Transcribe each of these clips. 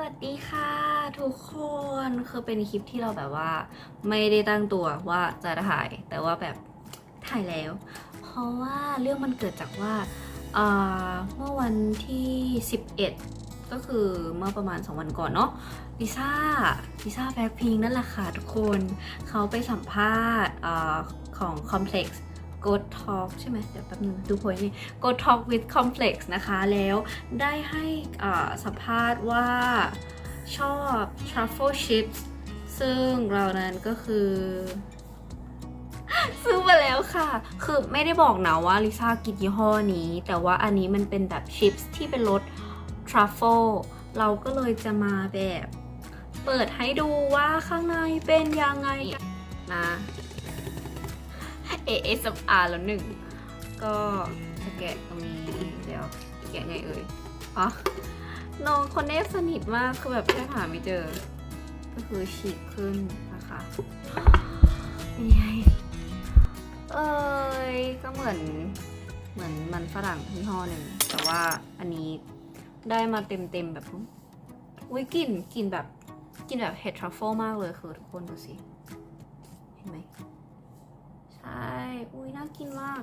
วัสดีค่ะทุกคนคือเป็นคลิปที่เราแบบว่า ไม่ได้ตั้งตัวว่าจะถ่าย แต่ว่าแบบถ่ายแล้ว เพราะว่าเรื่องมันเกิดจากว่าเมื่อวันที่ 11 ก็คือเมื่อประมาณ 2 วันก่อนเนาะลิซ่าลิซ่าแบ็คพิงนั่นแหละค่ะทุกคน เขาไปสัมภาษณ์เออของ Complex Go Talk ใช่ไหมเดี๋ยวแป๊บนึงดูโพยนี่ Go Talk with Complex นะคะ แล้วได้ให้สัมภาษณ์ว่าชอบ Truffle Chips ซึ่งเรานั้นก็คือ ซื้อมาแล้วค่ะ คือไม่ได้บอกนะว่าลิซ่ากินยี่ห้อนี้ แต่ว่าอันนี้มันเป็นแบบชิปส์ที่เป็นรส Truffle เราก็เลยจะมาแบบ เปิดให้ดูว่าข้างในเป็นยังไงนะ ASMR แล้วหนึ่ง ก็จะแกะตรงนี้เดี๋ยวแกะไงเอ่ย อ๋อ น้องคนเนฟสนิทมาก คือแบบแค่หาไม่เจอ ก็คือฉีกขึ้นนะคะเป็นไงเอ้ย ก็เหมือน เหมือนมันฝรั่งยี่ห้อหนึ่ง แต่ว่าอันนี้ได้มาเต็มๆแบบ อุ้ยกลิ่นกลิ่นแบบกลิ่นแบบเห็ดทรัฟเฟิลมากเลยคือทุกคนดูสิ กินมาก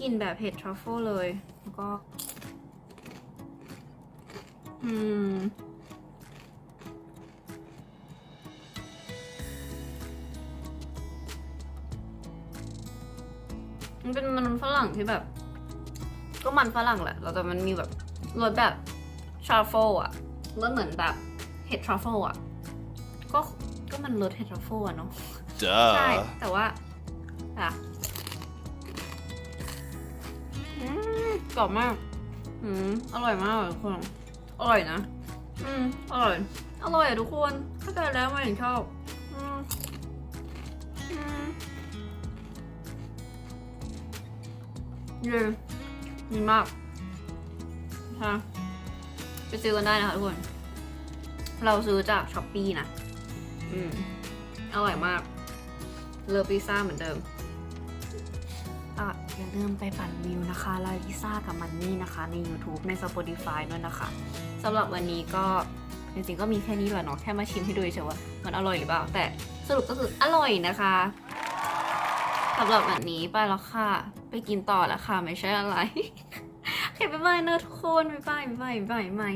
กลิ่นแบบเห็ดทรัฟเฟิลเลย แล้วก็ อืม มันเป็นมันฝรั่งที่แบบ ก็มันฝรั่งแหละแล้วแต่มันมีแบบรสแบบทรัฟเฟิลอะรสเหมือนแบบเห็ดทรัฟเฟิลอะก็ก็มันรสเห็ดทรัฟเฟิลอะเนาะใช่ Duh. แต่ว่าอะ กรอบมาก อืมอร่อยมากเลยทุกคน อร่อยนะ อืมอร่อย อร่อยอะทุกคน ถ้าเกิดแล้วมาถึงชอบอืมอืมเย้ดีมากค่ะไปซื้อกันได้นะคะทุกคน เราซื้อจากช้อปปี้นะ อืม อร่อยมาก เลิฟลิซ่าเหมือนเดิม อะอย่าลืมไปปั่นวิวนะคะลาลิซ่ากับมันนี่นะคะ ใน YouTube ใน Spotify ด้วยนะคะสำหรับวันนี้ก็จริงๆก็มีแค่นี้แหละเนาะแค่มาชิมให้ดูเฉยๆว่ามันอร่อยหรือเปล่า แต่สรุปก็คืออร่อยนะคะสำหรับวันนี้ไปแล้วค่ะ ไปกินต่อแล้วค่ะ ไม่ใช่อะไรโอเคบ๊ายบายเนอะทุกคนบ๊ายบายบ๊ายบายบ๊ายบาย